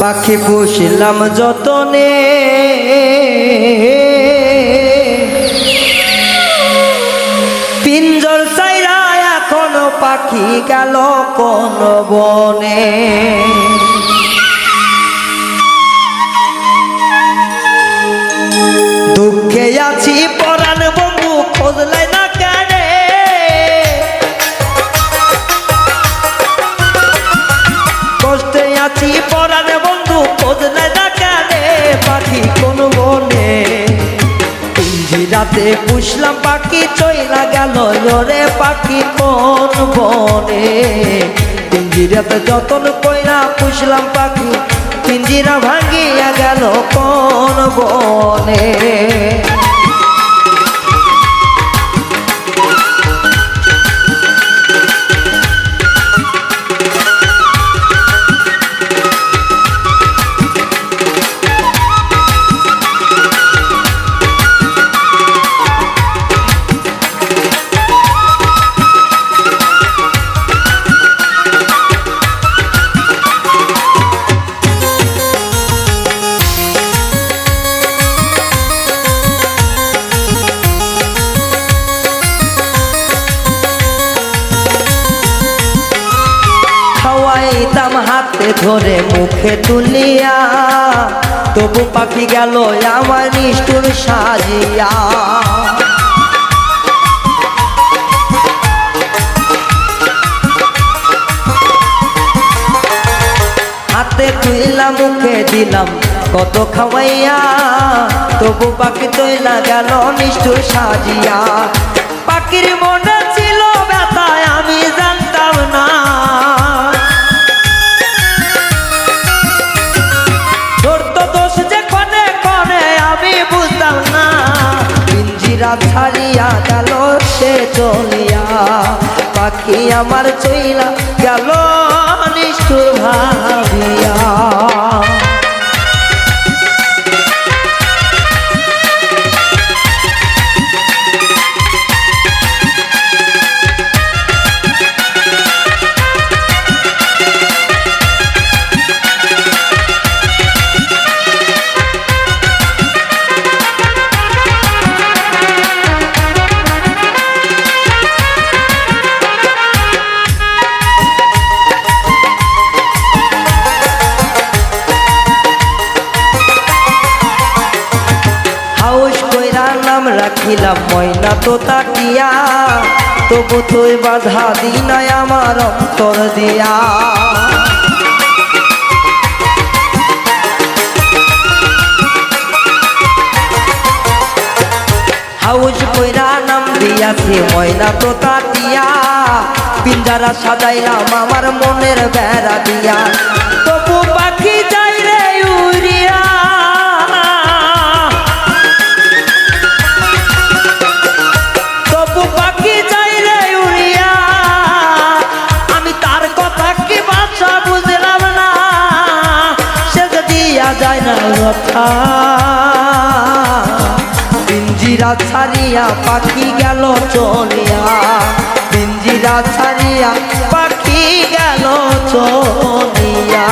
পাখি পুষলাম যতনে। পিঞ্জর চাইরা এখনও পাখি গেল কোন বনে। দুঃখে আছি পরাণ বন্ধু খোঁজলাই না কষ্টে আছি রাতে পুষলাম পাখি, চইলা গেল রে পাখি কোন বনে? পিঞ্জিরাতে যতন কইরা পুষলাম পাখি, পিঞ্জিরা ভাঙিয়া গেল কোন বনে? খাওয়াইতাম হাতে ধরে মুখে তুলিয়া। তবু পাখি গেল আমার নিষ্ঠুর সাজিয়া। হাতে তুইলা মুখে দিলাম কত খাওয়াইয়া। তবু পাখি তৈলা গেল নিষ্ঠুর সাজিয়া। পাখির মনে আমার চইলা গেল নিষ্ঠুর ভাবিয়া। রাখিলাম ময়না তো তাকিয়া, তবু তুই বাধা দিনাই আমার অন্তর দিয়া। হাউস কইরা নাম দিয়াছি, ময়না তো তাকিয়া, পিঞ্জারা সাজাইলাম আমার মনের বেড়া দিয়া। তবু পাখি যাই রে উড়িয়া পিঞ্জিরা ছাড়িয়া পাখি গেল চলিয়া। পিঞ্জিরা ছাড়িয়া পাখি গেল চলিয়া।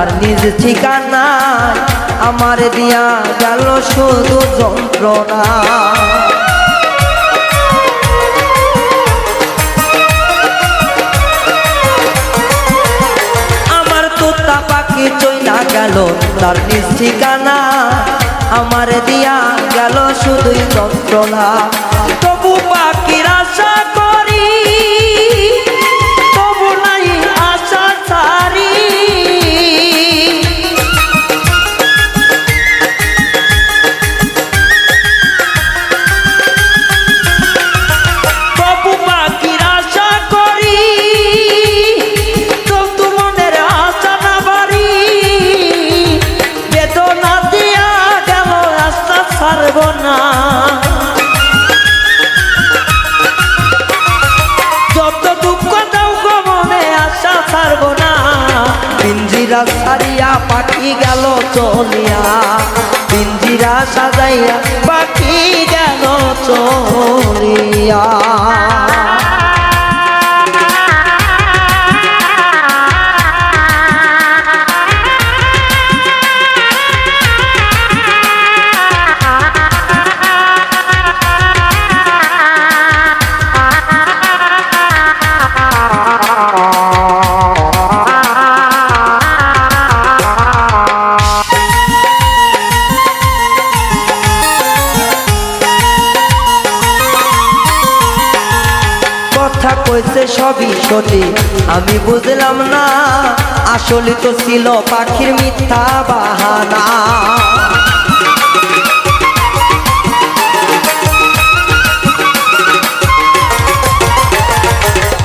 তার নিজ ঠিকানা আমার দিয়া গেল শুধু যন্ত্রণা। আমার তোতা পাখি চইলা গেল, তার নিজ ঠিকানা আমার দিয়া গেল শুধুই যন্ত্রণা। পারব না। যত দুঃখ দাও গো মনে আশা, ছাড়ব না। পিঞ্জিরা সারিয়া পাখি গেল চলিয়া। পিঞ্জিরা সাজাইয়া পাখি গেল চলিয়া। সঠিক। আমি বুঝলাম না, আসলে তো ছিল পাখির মিথ্যা বাহানা।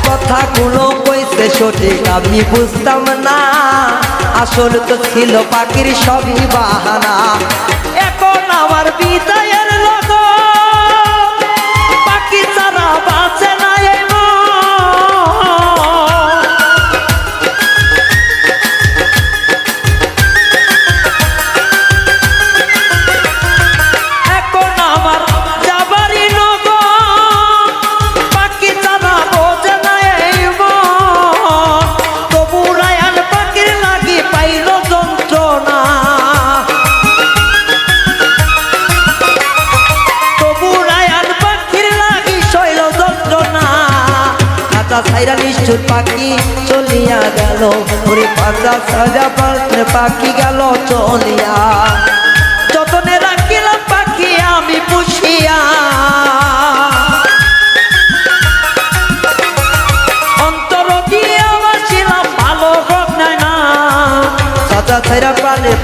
কথাগুলো কইছে সঠিক, আমি বুঝতাম না, আসলে তো ছিল পাখির সবই বাহানা। এখন আমার বিদায়ের খাতা ছাইরা নিষ্ঠুর পাখি চলিয়া গেল। ওরে সাজা পাত্রে পাখি গেল চলিয়া। যতনে রাখিলাম পাখি আমি পুষিয়া।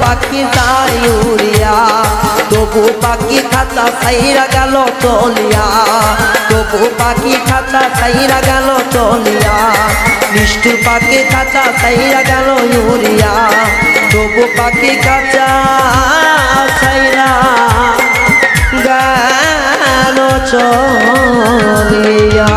পাখি যাই উড়িয়া। তবু পাখি খাতা ছাইরা গেল চলিয়া তবু পাখি খাতা ছাইরা গেল চলিয়া নিষ্ঠুর পাখি খাতা ছাইরা গেল উড়িয়া তবু পাখি খাতা ছাইরা গেল চলিয়া।